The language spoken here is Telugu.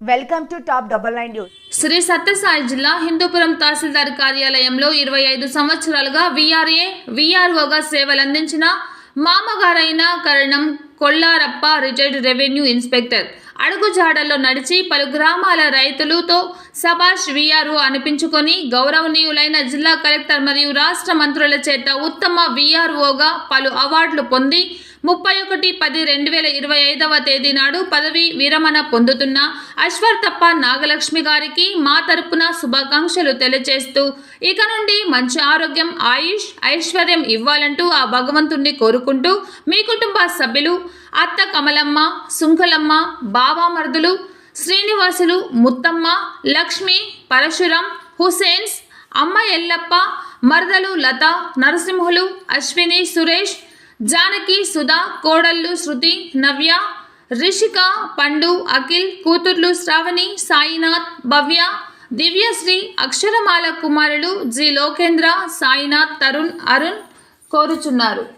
Welcome to top double nine news. Shri Sathya Sai జిల్లా హిందూపురం తహసీల్దార్ కార్యాలయంలో ఇరవై ఐదు సంవత్సరాలుగా విఆర్ఏ విఆర్ఓగా సేవలందించిన మామగారైన Karanam Kollarappa retired revenue inspector. అడుగుజాడల్లో నడిచి పలు గ్రామాల రైతులతో సభాష్ విఆర్ఓ అనిపించుకొని గౌరవనీయులైన జిల్లా కలెక్టర్ మరియు రాష్ట్ర మంత్రుల చేత ఉత్తమ విఆర్ఓగా పలు అవార్డులు పొంది ముప్పై ఒకటి పది రెండు వేల ఇరవై ఐదవ తేదీ నాడు పదవి విరమణ పొందుతున్న అశ్వర్తప్ప నాగలక్ష్మి గారికి మా తరపున శుభాకాంక్షలు తెలియజేస్తూ ఇక నుండి మంచి ఆరోగ్యం ఆయుష్ ఐశ్వర్యం ఇవ్వాలంటూ ఆ భగవంతుణ్ణి కోరుకుంటూ మీ కుటుంబ సభ్యులు అత్త కమలమ్మ సుంకలమ్మ బావామరుదులు శ్రీనివాసులు ముత్తమ్మ లక్ష్మి పరశురం హుసేన్స్ అమ్మ ఎల్లప్ప మరదలు లత నరసింహులు అశ్విని సురేష్ జానకి సుధా కోడళ్ళు శృతి నవ్య రిషిక పండు అఖిల్ కూతుర్లు శ్రావణి సాయినాథ్ భవ్య దివ్యశ్రీ అక్షరమాల కుమారులు జి. లోకేంద్ర సాయినాథ్ తరుణ్ అరుణ్ కోరుచున్నారు.